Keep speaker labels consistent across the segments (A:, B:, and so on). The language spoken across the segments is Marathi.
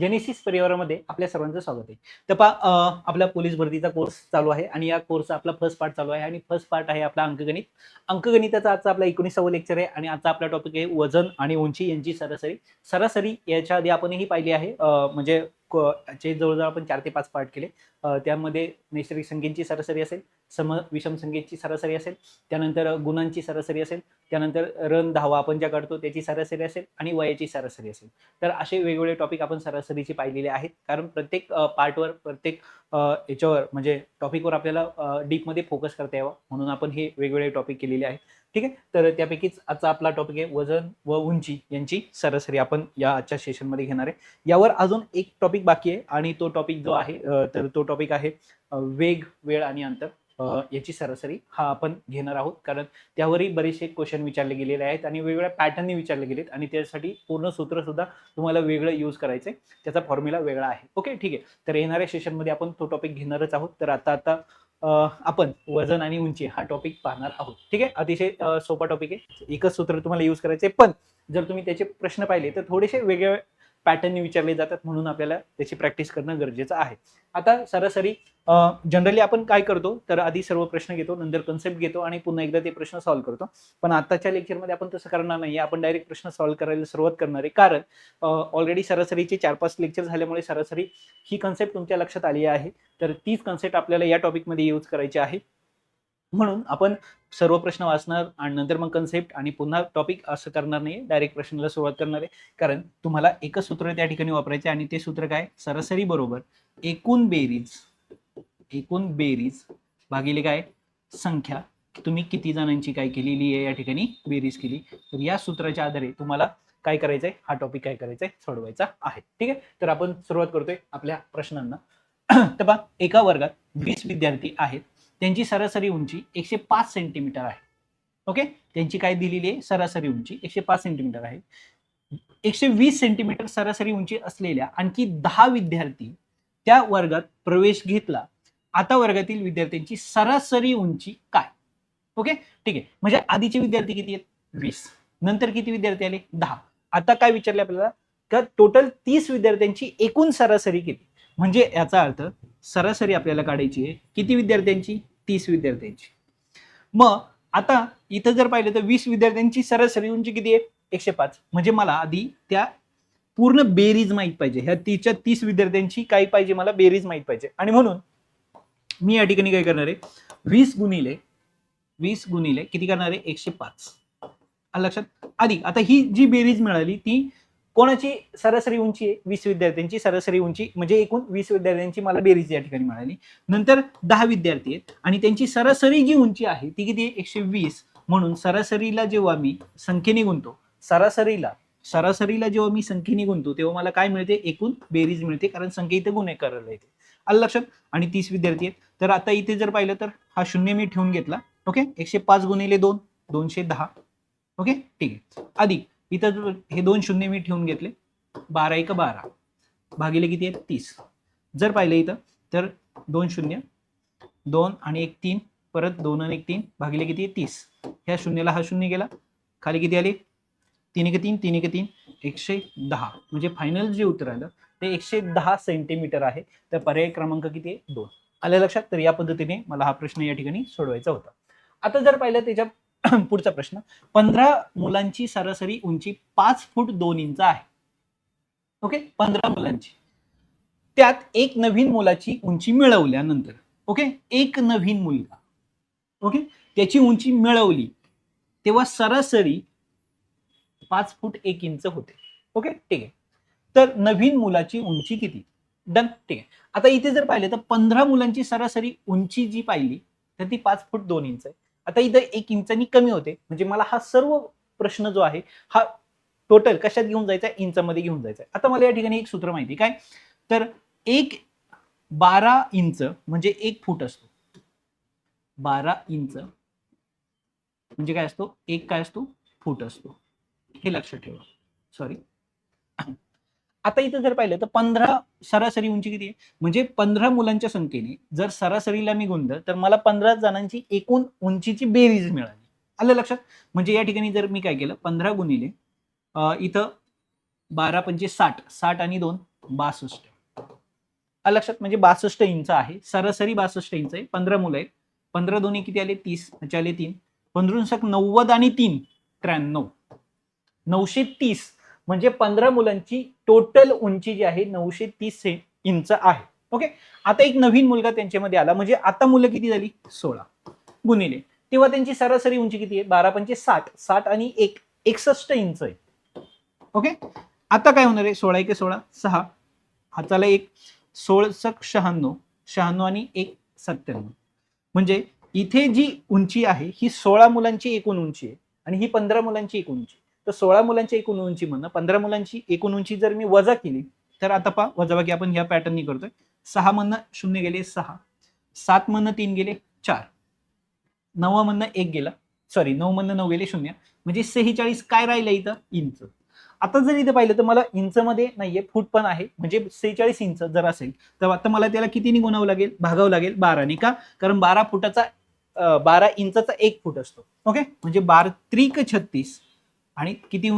A: जेनेसिस परिवारामध्ये आपल्या सर्वांचं स्वागत आहे. तर पा आपला पोलीस भरतीचा कोर्स चालू आहे आणि या कोर्सचा आपला फर्स्ट पार्ट चालू आहे आणि फर्स्ट पार्ट आहे आपला अंकगणित. अंकगणिताचा आजचा आपला एकोणीसावं लेक्चर आहे आणि आजचा आपला टॉपिक आहे वजन आणि उंची यांची सरासरी. सरासरी याच्या आधी आपणही पाहिली आहे म्हणजे चे जवळजवळ आपण चार ते पाच पार्ट केले त्यामध्ये नैसर्गिक संख्येची सरासरी असेल सम विषम संख्येची सरासरी असेल त्यानंतर गुणांची सरासरी असेल त्यानंतर रन धावा आपण ज्या काढतो त्याची सरासरी असेल आणि वयाची सरासरी असेल. तर असे वेगवेगळे टॉपिक आपण सरासरीचे पाहिलेले आहेत. कारण प्रत्येक पार्टवर प्रत्येक याच्यावर म्हणजे टॉपिकवर आपल्याला डीपमध्ये फोकस करता यावं म्हणून आपण हे वेगवेगळे टॉपिक केलेले आहेत. ठीक आहे? तर त्यापैकीच आजचा आपला टॉपिक आहे वजन व उंची यांची सरासरी आपण या आजच्या सेशनमध्ये घेणार आहे. यावर अजून एक टॉपिक बाकी आहे आणि तो टॉपिक जो आहे तर तो टॉपिक आहे वेग वेळ आणि अंतर. याची सरासरी हा आपण घेणार आहोत. कारण त्यावरही बरेचसे क्वेश्चन विचारले गेलेले आहेत आणि वेगवेगळ्या पॅटर्नने विचारले गेलेत आणि त्यासाठी पूर्ण सूत्र सुद्धा तुम्हाला वेगळं यूज करायचंय त्याचा फॉर्म्युला वेगळा आहे. ओके ठीक आहे? तर येणाऱ्या सेशनमध्ये आपण तो टॉपिक घेणारच आहोत. तर आता आता आपण वजन आणि उंची हा टॉपिक पाहणार आहोत. ठीक आहे? अतिशय सोपा टॉपिक आहे. एकच सूत्र तुम्हाला यूज करायचे पण जर तुम्ही त्याचे प्रश्न पाहिले तर थोडेसे वेगळे पॅटर्न विचारले जातात म्हणून आपल्याला त्याची प्रॅक्टिस करणं गरजेचं आहे. आता सरासरी जनरली आपण काय करतो तर आधी सर्व प्रश्न घेतो नंतर कन्सेप्ट घेतो आणि पुन्हा एकदा ते प्रश्न सॉल्व्ह करतो. पण आताच्या लेक्चरमध्ये आपण तसं करणार नाही आपण डायरेक्ट प्रश्न सॉल्व्ह करायला सुरुवात करणार आहे. कारण ऑलरेडी सरासरीचे चार पाच लेक्चर झाल्यामुळे सरासरी ही कन्सेप्ट तुमच्या लक्षात आली आहे. तर तीच कन्सेप्ट आपल्याला या टॉपिकमध्ये यूज करायची आहे. म्हणून आपण सर्व प्रश्न वाचणार आणि नंतर मग कन्सेप्ट आणि पुन्हा टॉपिक असं करणार नाही डायरेक्ट प्रश्नाला सुरुवात करणार आहे. कारण तुम्हाला एकच सूत्र त्या ठिकाणी वापरायचे आणि ते सूत्र काय? सरासरी बरोबर एकूण बेरीज एकूण बेरीज भागिले काय? संख्या. तुम्ही किती जणांची काय केलेली आहे या ठिकाणी बेरीज केली? तर या सूत्राच्या आधारे तुम्हाला काय करायचंय? हा टॉपिक काय करायचा आहे सोडवायचा आहे. ठीक आहे? तर आपण सुरुवात करतोय आपल्या प्रश्नांना. तर बा एका वर्गात वीस विद्यार्थी आहेत. त्यांची सरासरी उंची एकशे पाच सेंटीमीटर आहे. ओके त्यांची काय दिलेली आहे? सरासरी उंची एकशे पाच सेंटीमीटर आहे. एकशे वीस सेंटीमीटर सरासरी उंची असलेल्या आणखी दहा विद्यार्थी त्या वर्गात प्रवेश घेतला. आता वर्गातील विद्यार्थ्यांची सरासरी उंची काय? ओके ठीक आहे. म्हणजे आधीचे विद्यार्थी किती आहेत? वीस. नंतर किती विद्यार्थी आले? दहा. आता काय विचारले आपल्याला? का टोटल तीस विद्यार्थ्यांची एकूण सरासरी किती म्हणजे याचा अर्थ सरासरी आपल्याला काढायची आहे. किती विद्यार्थ्यांची? तीस विद्यार्थ्यांची. मग आता इथं जर पाहिलं तर वीस विद्यार्थ्यांची सरासरी उंची किती आहे? एकशे पाच. म्हणजे मला आधी त्या पूर्ण बेरीज माहीत पाहिजे. ह्या तिच्या तीस विद्यार्थ्यांची काय पाहिजे मला बेरीज माहीत पाहिजे. आणि म्हणून मी या ठिकाणी काय करणार आहे? वीस गुणिले वीस गुणिले किती करणार आहे? एकशे पाच. लक्षात? आधी आता ही जी बेरीज मिळाली ती कोणाची सरासरी उंची आहे? वीस विद्यार्थ्यांची सरासरी उंची म्हणजे एकूण वीस विद्यार्थ्यांची मला बेरीज या ठिकाणी मिळाली. नंतर दहा विद्यार्थी आहेत आणि त्यांची सरासरी जी उंची आहे ती किती आहे? एकशे वीस. म्हणून सरासरीला जेव्हा मी संख्येने गुंतो सरासरीला सरासरीला जेव्हा मी संख्येने गुंतो तेव्हा मला काय मिळते? एकूण बेरीज मिळते कारण संख्या इथे गुन्हे करायला येते. आलं लक्षात? आणि तीस विद्यार्थी आहेत. तर आता इथे जर पाहिलं तर हा शून्य मी ठेवून घेतला. ओके? एकशे पाच गुणिले दोन दोनशे दहा. ओके? ठीक आहे. आधी इथं हे दोन शून्य मी ठेवून घेतले बारा एक बारा भागिले किती आहेत? तीस. जर पाहिलं इथं तर दोन शून्य दोन आणि एक तीन परत दोन आणि एक तीन भागिले किती आहे? तीस. ह्या शून्याला हा शून्य गेला. खाली किती आले? तीन एक तीन तीन एक तीन एकशे दहा. म्हणजे फायनल जे उत्तर आलं ते एकशे दहा सेंटीमीटर आहे. तर पर्याय क्रमांक किती आहे? दोन. आल्या लक्षात? तर या पद्धतीने मला हा प्रश्न या ठिकाणी सोडवायचा होता. आता जर पाहिलं त्याच्या पुढचा प्रश्न. पंधरा मुलांची सरासरी उंची पाच फूट दोन इंच आहे. ओके? पंधरा मुलांची. त्यात एक नवीन मुलाची उंची मिळवल्यानंतर ओके? एक नवीन मुलगा ओके? त्याची उंची मिळवली तेव्हा सरासरी पाच फूट एक इंच होते. ओके? ठीक आहे. तर नवीन मुलाची उंची किती? डन. ठीक आहे. आता इथे जर पाहिलं तर पंधरा मुलांची सरासरी उंची जी पाहिली तर ती पाच फूट दोन इंच आहे. आता इथं एक इंचानी कमी होते. म्हणजे मला हा सर्व प्रश्न जो आहे हा टोटल कशात घेऊन जायचा? इंचामध्ये घेऊन जायचा. आता मला या ठिकाणी एक सूत्र माहिती काय? तर एक बारा इंच म्हणजे एक फूट असतो. बारा इंच म्हणजे काय असतो? एक काय असतो? फूट असतो. हे लक्षात ठेवा. सॉरी आता इथं जर पाहिलं तर पंधरा सरासरी उंची किती आहे? म्हणजे पंधरा मुलांच्या संख्येने जर सरासरीला मी गुंड तर मला पंधरा जणांची एकूण उंचीची बेरीज मिळाली. आलं लक्षात? म्हणजे या ठिकाणी जर मी काय केलं पंधरा गुणिले इथं बारा पंचे साठ साठ आणि दोन बासष्ट. आलं लक्षात? म्हणजे बासष्ट इंच आहे सरासरी बासष्ट इंच आहे पंधरा मुलं आहेत. पंधरा दोन्ही किती आले? तीस आले तीन. पंधरून सक नव्वद आणि तीन त्र्याण्णव. नऊशे तीस म्हणजे पंधरा मुलांची टोटल उंची जी आहे नऊशे तीस इंच आहे. ओके आता एक नवीन मुलगा त्यांच्यामध्ये आला. म्हणजे आता मुलं किती झाली? सोळा. गुणिले. तेव्हा त्यांची सरासरी उंची किती आहे? बारा पंचे साठ. साठ आणि एक. एकसष्ट इंच आहे. ओके आता काय होणार आहे? सोळा एक सोळा. सहा. हाताला एक. सोळ शहाण्णव. शहाण्णव आणि एक सत्त्याण्णव. म्हणजे इथे जी उंची आहे ही सोळा मुलांची एकूण उंची आहे आणि ही पंधरा मुलांची एकूण उंची तर सोळा मुलांची एकूण उंची म्हणणं पंधरा मुलांची एकूण उंची जर मी वजा केली तर आता पहा वजाबाकी आपण ह्या पॅटर्ननी करतोय. सहा मधनं शून्य गेले सहा. सात मधनं तीन गेले चार. नवा मधनं एक गेला सॉरी नऊ मधनं नऊ गेले शून्य. म्हणजे सेहेचाळीस काय राहिलं इथं? इंच. आता जर इथं पाहिलं तर मला इंचमध्ये नाहीये फूट पण आहे. म्हणजे सेहेचाळीस इंच जर असेल तर आता मला त्याला किती निगुणावं लागेल? भागावं लागेल बाराने का? कारण बारा फुटाचा बारा इंचाचा एक फूट असतो. ओके म्हणजे बार त्रिक छत्तीस. आणि किती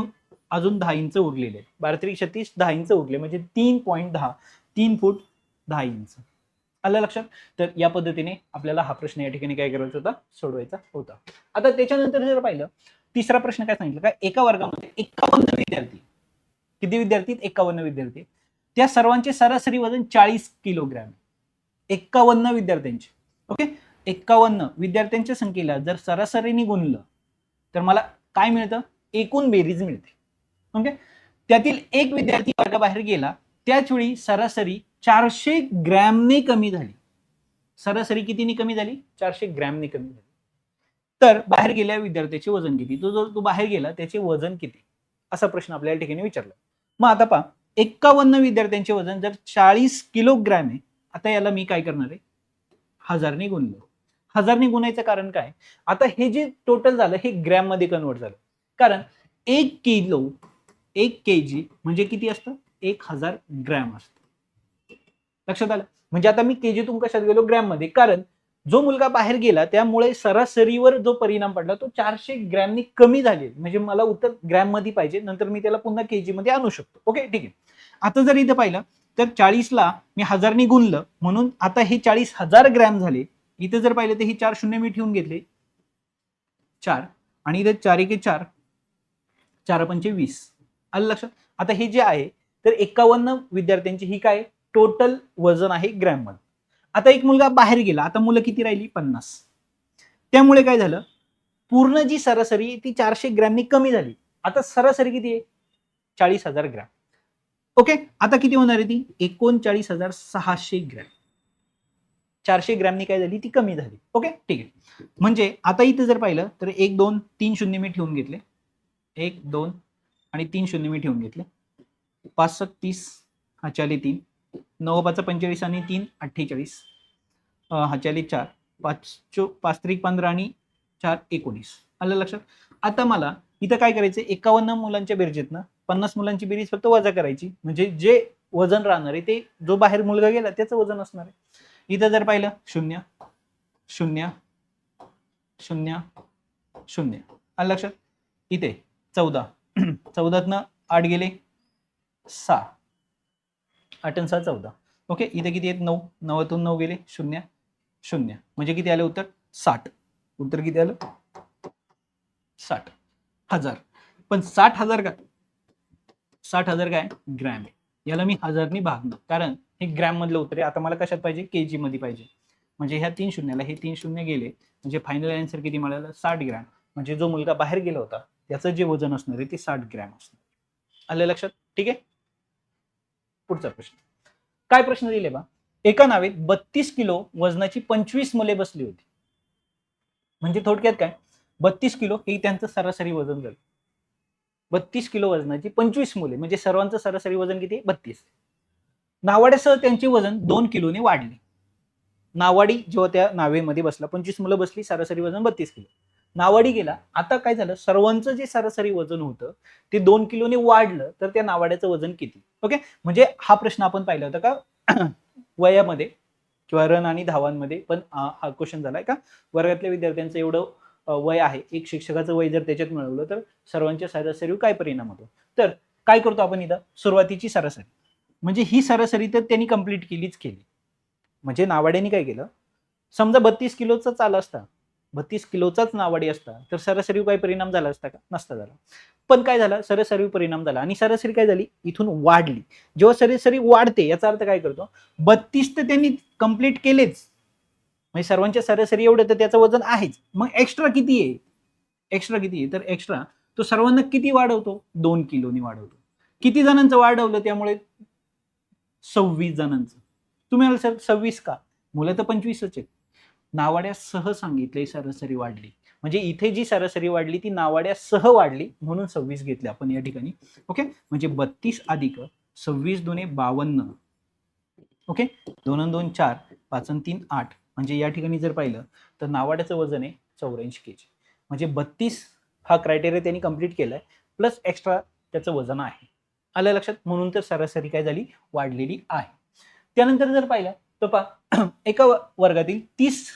A: अजून दहा इंच उरलेले आहेत. बारा त्रिक छत्तीस दहा इंच उरले म्हणजे तीन पॉईंट दहा तीन फूट दहा इंच. आलं लक्षात? तर या पद्धतीने आपल्याला हा प्रश्न या ठिकाणी काय करायचा होता? सोडवायचा होता. आता त्याच्यानंतर जर पाहिलं तिसरा प्रश्न काय सांगितलं? का एका वर्गामध्ये एकावन्न विद्यार्थी. किती विद्यार्थी एकावन्न विद्यार्थी त्या सर्वांचे सरासरी वजन चाळीस किलोग्रॅम एकावन्न विद्यार्थ्यांचे. ओके? एकावन्न विद्यार्थ्यांच्या संख्येला जर सरासरीने गुणलं तर मला काय मिळतं? एकूण बेरीज मिळते. ओके त्यातील एक विद्यार्थी वर्गाबाहेर गेला. त्याच वेळी सरासरी चारशे ग्रॅमने कमी झाली. सरासरी कितीने कमी झाली? चारशे ग्रॅमने कमी झाली. तर बाहेर गेल्या विद्यार्थ्याचे वजन किती? तो जो तो बाहेर गेला त्याचे वजन किती? असा प्रश्न आपल्या या ठिकाणी विचारला. मग आता पहा एक्कावन्न विद्यार्थ्यांचे वजन जर चाळीस किलोग्रॅम आहे आता याला मी काय करणार आहे? हजारने गुणलो. हजारने गुणायचं कारण काय? आता हे जे टोटल झालं हे ग्रॅममध्ये कन्वर्ट झालं. कारण एक किलो एक के जी म्हणजे किती असतं? एक हजार ग्रॅम असतं. लक्षात आलं? म्हणजे आता मी केजीतून कशात गेलो? ग्रॅममध्ये कारण जो मुलगा बाहेर गेला त्यामुळे सरासरीवर जो परिणाम पडला तो चारशे ग्रॅमनी कमी झाले. म्हणजे मला उत्तर ग्रॅममध्ये पाहिजे नंतर मी त्याला पुन्हा केजी मध्ये आणू शकतो. ओके? ठीक आहे. आता जर इथं पाहिलं तर चाळीसला मी हजारनी गुणलं. म्हणून आता हे चाळीस हजार ग्रॅम झाले. इथे जर पाहिलं तर ही चार शून्य मी ठेवून घेतले. चार. आणि इथे चार एके चार. चार पंचे वीस. आलं लक्षात? आता हे जे आहे तर एकावन्न विद्यार्थ्यांची ही काय? टोटल वजन आहे ग्रॅममध्ये. आता एक मुलगा बाहेर गेला. आता मुलं किती राहिली? पन्नास. त्यामुळे काय झालं? पूर्ण जी सरासरी ती चारशे ग्रॅमनी कमी झाली. आता सरासरी किती आहे? चाळीस हजार ग्रॅम ओके आता किती होणार आहे ती? एकोणचाळीस हजार सहाशे ग्रॅम चारशे ग्रॅमनी काय झाली? ती कमी झाली. ओके ठीक आहे. म्हणजे आता इथे जर पाहिलं तर एक दोन तीन शून्य मी ठेवून घेतले. एक दोन आणि तीन शून्य मी ठेवून घेतले. पाच सत्त तीस हाचाली तीन. नऊ पाच पंचेचाळीस आणि तीन अठ्ठेचाळीस. अं, चार. पाच चो पाच त्रिक पंधरा आणि चार एकोणीस. आलं लक्षात? आता मला इथं काय करायचं एकावन्न मुलांच्या बेरजेतनं पन्नास मुलांची बेरीज फक्त वजा करायची. म्हणजे जे वजन राहणार आहे ते जो बाहेर मुलगा गेला त्याचं वजन असणार आहे. इथं जर पाहिलं शून्य शून्य शून्य शून्य. आलं लक्षात? इथे. चौदा. चौदातनं आठ गेले सहा. आठ आणि सहा चौदा. ओके इथे किती आहेत? नऊ. नवातून नऊ गेले शून्य. शून्य. म्हणजे किती आलं उत्तर? साठ. उत्तर किती आलं? साठ. हजार. पण साठ हजार का? साठ हजार काय? ग्रॅम. आहे याला मी हजारनी भागणार कारण हे ग्रॅम मधलं उत्तर आहे. आता मला कशात पाहिजे? के जी मध्ये पाहिजे. म्हणजे ह्या तीन शून्याला हे तीन शून्य गेले. म्हणजे फायनल आन्सर किती मिळालं? साठ ग्रॅम. म्हणजे जो मुलगा बाहेर गेला होता याचं जे वजन असणार आहे ते साठ ग्रॅम असणार. आलं लक्षात? ठीक आहे? पुढचा प्रश्न. काय प्रश्न दिले बा? एका नावेत बत्तीस किलो वजनाची पंचवीस मुले बसली होती. म्हणजे थोडक्यात काय? बत्तीस किलो हे त्यांचं सरासरी वजन झालं. बत्तीस किलो वजनाची पंचवीस मुले म्हणजे सर्वांचं सरासरी वजन किती? बत्तीस. नावाड्यासह त्यांचे वजन दोन किलोने वाढले. नावाडी जेव्हा त्या नावेमध्ये बसला पंचवीस मुलं बसली सरासरी वजन बत्तीस किलो. नावाडी गेला. आता काय झालं? सर्वांचं जे सरासरी वजन होतं ते दोन किलोने वाढलं तर त्या नावाड्याचं वजन किती? ओके म्हणजे हा प्रश्न आपण पाहिला होता का? वयामध्ये किंवा रन आणि धावांमध्ये पण हा क्वेश्चन झालाय का? वर्गातल्या विद्यार्थ्यांचं एवढं वय आहे एक शिक्षकाचं वय जर त्याच्यात मिळवलं तर सर्वांच्या सरासरीवर काय परिणाम होतो? तर काय करतो आपण इथं? सुरुवातीची सरासरी. म्हणजे ही सरासरी तर त्यांनी कंप्लीट केलीच केली. म्हणजे नावाड्याने काय केलं? समजा बत्तीस किलोचा चाल असता बत्तीस किलोचाच नावाडी असता तर सरासरी काही परिणाम झाला असता का? नसता झाला. पण काय झाला? सरासरी परिणाम झाला. आणि सरासरी काय झाली? इथून वाढली. जेव्हा सरासरी वाढते याचा अर्थ काय करतो? बत्तीस तर त्यांनी कंप्लीट केलेच. म्हणजे सर्वांच्या सरासरी एवढं तर त्याचं वजन आहेच. मग एक्स्ट्रा किती आहे? एक्स्ट्रा किती आहे? तर एक्स्ट्रा तो सर्वांना किती वाढवतो? दोन किलोनी वाढवतो. किती जणांचं वाढवलं त्यामुळे? सव्वीस जणांचं. तुम्ही म्हणाल सर सव्वीस का? मुलं तर पंचवीसच आहेत. नावाड्यासह सांगितले सरासरी वाढली. म्हणजे इथे जी सरासरी वाढली ती नावाड्यासह वाढली म्हणून सव्वीस घेतले आपण या ठिकाणी. ओके? म्हणजे बत्तीस अधिक सव्वीस दोने बावन्न. ओके? दोन दोन चार पाच तीन आठ. म्हणजे या ठिकाणी जर पाहिलं तर नावाड्याचं वजन आहे चौऱ्याऐंशी के जी. म्हणजे बत्तीस हा क्रायटेरिया त्यांनी कंप्लीट केलाय प्लस एक्स्ट्रा त्याचं वजन आहे. आलं लक्षात? म्हणून तर सरासरी काय झाली? वाढलेली आहे. त्यानंतर जर पाहिलं तर पहा एका वर्गातील तीस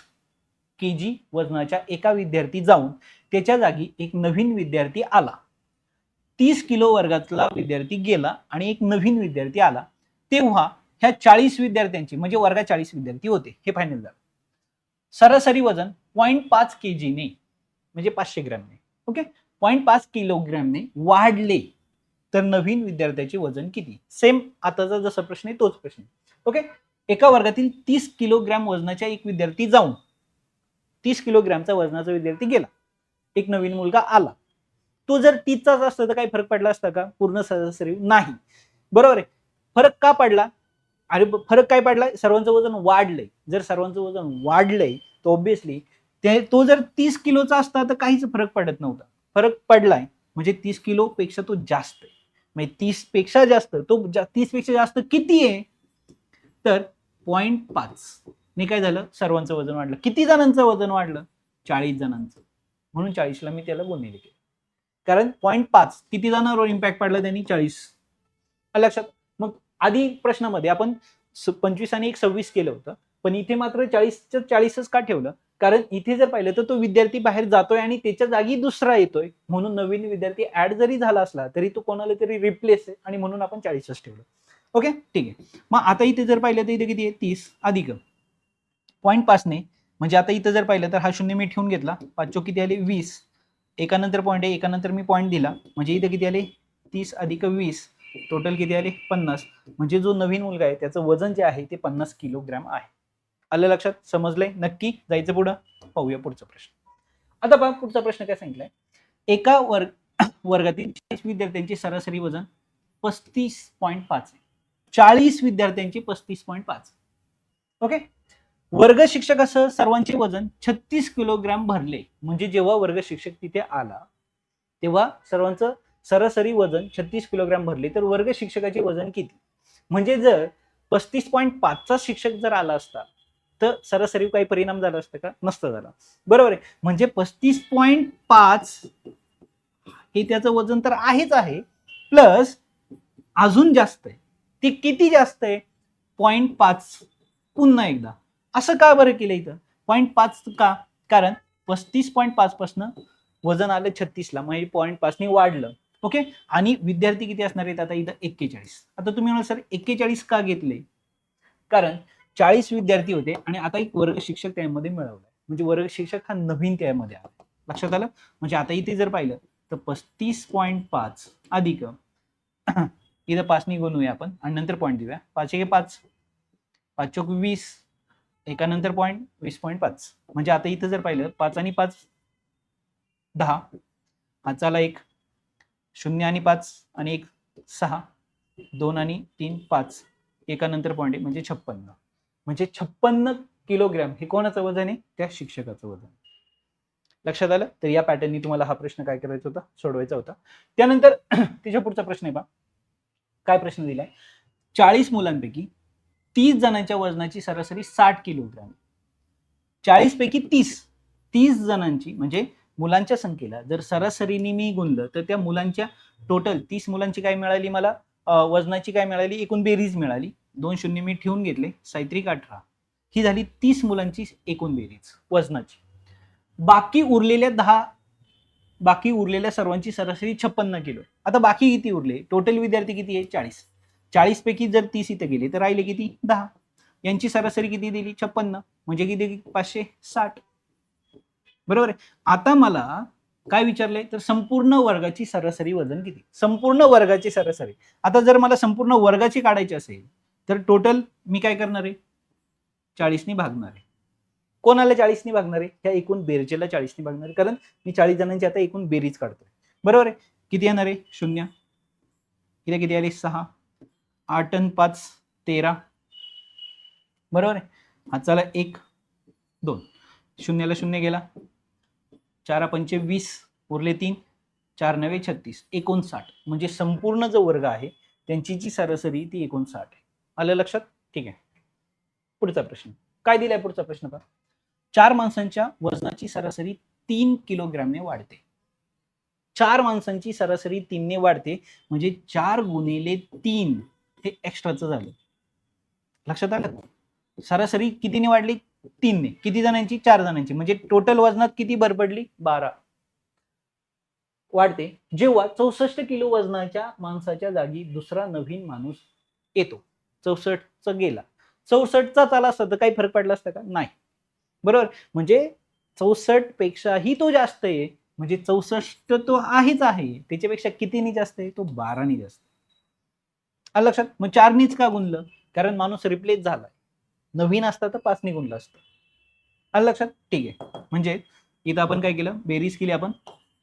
A: के जी वजनाच्या एका विद्यार्थी जाऊन त्याच्या जागी एक नवीन विद्यार्थी आला. तीस किलो वर्गातला विद्यार्थी गेला आणि एक नवीन विद्यार्थी आला. तेव्हा ह्या चाळीस विद्यार्थ्यांची म्हणजे वर्गात चाळीस विद्यार्थी होते हे फायनल झालं. सरासरी वजन पॉईंट पाच के जीने म्हणजे पाचशे ग्रॅमने. ओके? पॉईंट पाच किलोग्रॅमने वाढले. तर नवीन विद्यार्थ्याचे वजन किती? सेम आताचा जसा प्रश्न आहे तोच प्रश्न ओके? एका वर्गातील तीस किलोग्रॅम वजनाच्या एक विद्यार्थी जाऊन तीस किलोग्रॅमचा वजनाचा विद्यार्थी गेला. एक नवीन मुलगा आला. तो जर तीसचाच असता तर काही फरक पडला असता का? पूर्ण सरासरी नाही. बरोबर आहे. फरक का पडला? अरे फरक काय पडला? सर्वांचं वजन वाढलंय. जर सर्वांचं वजन वाढलंय तर ऑब्विसली ते तो जर तीस किलोचा असता तर काहीच फरक पडत नव्हता. फरक पडलाय. म्हणजे तीस किलो पेक्षा तो जास्त आहे. म्हणजे तीसपेक्षा जास्त तो तीसपेक्षा जास्त किती आहे? तर पॉईंट पाच. ने काय झालं? सर्वांचं वजन वाढलं. किती जणांचं वजन वाढलं? चाळीस जणांचं. म्हणून चाळीसला मी त्याला गुन्हे केले कारण पॉईंट पाच किती जणांवर इम्पॅक्ट पडला त्यांनी? चाळीस. लक्षात? मग आधी प्रश्नामध्ये आपण पंचवीस आणि एक सव्वीस केलं होतं. पण इथे मात्र चाळीसचं चाळीसच का ठेवलं? कारण इथे जर पाहिलं तर तो विद्यार्थी बाहेर जातोय आणि त्याच्या जागी दुसरा येतोय. म्हणून नवीन विद्यार्थी ऍड जरी झाला असला तरी तो कोणाला तरी रिप्लेस आहे आणि म्हणून आपण चाळीसच ठेवलं. ओके ठीक आहे. मग आता इथे जर पाहिलं तर इथे किती आहे? तीस. अधिक. पॉईंट पाचने म्हणजे आता इथं जर पाहिलं तर हा शून्य मी ठेवून घेतला. पाच चो किती आले? वीस. एकानंतर पॉईंट आहे एकानंतर मी पॉईंट दिला. म्हणजे इथं किती आले? तीस अधिक वीस. टोटल किती आले? पन्नास. म्हणजे जो नवीन मुलगा आहे त्याचं वजन जे आहे ते पन्नास किलोग्रॅम आहे. आलं लक्षात? समजलंय? नक्की? जायचं पुढं? पाहूया पुढचा प्रश्न. आता पहा पुढचा प्रश्न काय सांगितलाय? एका वर्ग वर्गातील चाळीस विद्यार्थ्यांचे सरासरी वजन पस्तीस पॉईंट पाच आहे. चाळीस विद्यार्थ्यांचे पस्तीस पॉईंट पाच. ओके वर्ग शिक्षकासह सर्वांचे वजन छत्तीस किलोग्रॅम भरले. म्हणजे जेव्हा वर्ग शिक्षक तिथे आला तेव्हा सर्वांचं सरासरी वजन छत्तीस किलोग्रॅम भरले. तर वर्ग शिक्षकाचे वजन किती? म्हणजे जर पस्तीस पॉईंट पाचचा शिक्षक जर आला असता तर सरासरी काही परिणाम झाला असता का? नसता झाला. बरोबर आहे. म्हणजे पस्तीस पॉईंट पाच हे त्याचं वजन तर आहेच आहे. प्लस अजून जास्त आहे. ते किती जास्त आहे? पॉईंट पाच. पुन्हा एकदा. असं का बरं केलं इथं? पॉईंट पाच का? कारण पस्तीस पॉईंट पाच पासनं वजन आलं छत्तीसला म्हणजे पॉईंट पाचने वाढलं. ओके आणि विद्यार्थी किती असणार आहेत? आता इथं एक्केचाळीस. आता तुम्ही म्हणाल सर एक्केचाळीस का घेतले? कारण चाळीस विद्यार्थी होते आणि आता एक वर्ग शिक्षक त्यामध्ये मिळवलाय. म्हणजे वर्ग शिक्षक हा नवीन त्यामध्ये आला लक्षात आलं? म्हणजे आता इथे जर पाहिलं तर पस्तीस पॉईंट पाच अधिक इथं पाचनी बनवूया आपण आणि नंतर पॉईंट देऊया. पाच एक पाच. पाच चौक वीस. एकानंतर पॉईंट वीस पॉईंट पाच. म्हणजे आता इथं जर पाहिलं पाच आणि पाच दहा. पाचाला एक शून्य आणि पाच आणि एक सहा. दोन आणि तीन पाच. एकानंतर पॉईंट एक म्हणजे छप्पन्न. म्हणजे छप्पन्न किलोग्रॅम हे कोणाचं वजन आहे? त्या शिक्षकाचं वजन लक्षात आलं? तर या पॅटर्ननी तुम्हाला हा प्रश्न काय करायचा होता? सोडवायचा होता. त्यानंतर तिच्या पुढचा प्रश्न आहे पा काय प्रश्न दिलाय? चाळीस मुलांपैकी तीस जणांच्या वजनाची सरासरी साठ किलोग्रॅम. चाळीस पैकी तीस. तीस जणांची म्हणजे मुलांच्या संख्येला. जर सरासरीने मी गुणलं तर त्या मुलांच्या टोटल तीस मुलांची काय मिळाली मला? वजनाची काय मिळाली? एकूण बेरीज मिळाली. दोन शून्य मी ठेवून घेतले. साहित्रिक अठरा. ही झाली तीस मुलांची एकूण बेरीज वजनाची. बाकी उरलेल्या दहा बाकी उरलेल्या सर्वांची सरासरी छप्पन्न किलो. आता बाकी किती उरले? टोटल विद्यार्थी किती आहे? चाळीस. चाळीस पैकी जर तीस इथे गेले तर राहिले किती? दहा. यांची सरासरी किती दिली? छप्पन्न. म्हणजे किती पाचशे साठ. बरोबर आहे? आता मला काय विचारलंय? तर संपूर्ण वर्गाची सरासरी वजन किती? संपूर्ण वर्गाची सरासरी. आता जर मला संपूर्ण वर्गाची काढायची असेल तर टोटल मी काय करणार आहे? चाळीसनी भागणार आहे. कोणाला चाळीसनी भागणार आहे? ह्या एकूण बेरजेला चाळीसनी भागणार आहे. कारण मी चाळीस जणांची आता एकूण बेरीज काढतोय. बरोबर आहे? किती येणार आहे? शून्य. इथे किती आली? सहा. आठ आणि पाच तेरा. बरोबर आहे? हा चला एक दोन. शून्याला शून्य गेला. चार पंचे वीस उरले तीन. चार नवे छत्तीस एकोणसाठ. म्हणजे संपूर्ण जो वर्ग आहे त्यांची जी सरासरी ती एकोणसाठ आहे. आलं लक्षात? ठीक आहे. पुढचा प्रश्न. काय दिलाय पुढचा प्रश्न का? चार माणसांच्या वजनाची सरासरी तीन किलोग्रॅमने वाढते. चार माणसांची सरासरी तीनने वाढते म्हणजे चार गुणिले तीन. हे एक्स्ट्राचं झालं. लक्षात आलं? सरासरी कितीने वाढली? तीनने. किती जणांची? चार जणांची. म्हणजे टोटल वजनात किती भर पडली? बारा. वाढते. जेव्हा चौसष्ट किलो वजनाच्या माणसाच्या जागी दुसरा नवीन माणूस येतो. चौसष्टचा गेला. चौसष्टचा चाला असता तर काही फरक पडला असता का? नाही. बरोबर? म्हणजे चौसष्ट पेक्षाही तो जास्त आहे. म्हणजे चौसष्ट तो आहेच आहे. त्याच्यापेक्षा कितीनी जास्त आहे? तो बाराने जास्त आहे. आलं लक्षात मग चारनीच का गुणलं? कारण माणूस रिप्लेस झालाय. नवीन असता तर पाचनी गुणलं असतं. आलं लक्षात? ठीक आहे. म्हणजे इथं आपण काय केलं? बेरीज केली आपण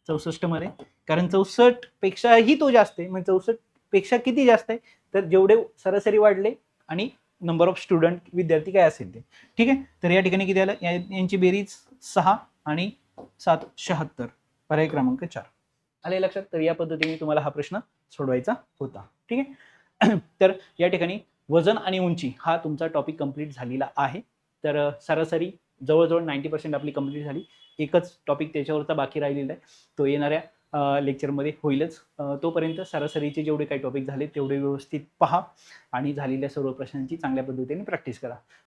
A: चौसष्टमध्ये कारण चौसष्ट पेक्षाही तो जास्त आहे. म्हणजे चौसष्टपेक्षा किती जास्त आहे? तर जेवढे सरासरी वाढले आणि नंबर ऑफ स्टुडंट विद्यार्थी काय असेल ते. ठीक आहे? तर या ठिकाणी किती आलं? यांची बेरीज सहा आणि सात शहात्तर. पर्याय क्रमांक चार. आले लक्षात? तर या पद्धतीने तुम्हाला हा प्रश्न सोडवायचा होता. ठीक आहे? तर या ठिकाणी वजन आणि उंची हा तुमचा टॉपिक कंप्लीट झालेला आहे. तर सरासरी जवळजवळ नाईन्टी पर्सेंट आपली कंप्लीट झाली. एकच टॉपिक त्याच्यावरचा बाकी राहिलेला आहे. तो येणाऱ्या लेक्चरमध्ये होईलच. तोपर्यंत सरासरीचे जेवढे काही टॉपिक झाले तेवढे व्यवस्थित पहा आणि झालेल्या सर्व प्रश्नांची चांगल्या पद्धतीने प्रॅक्टिस करा.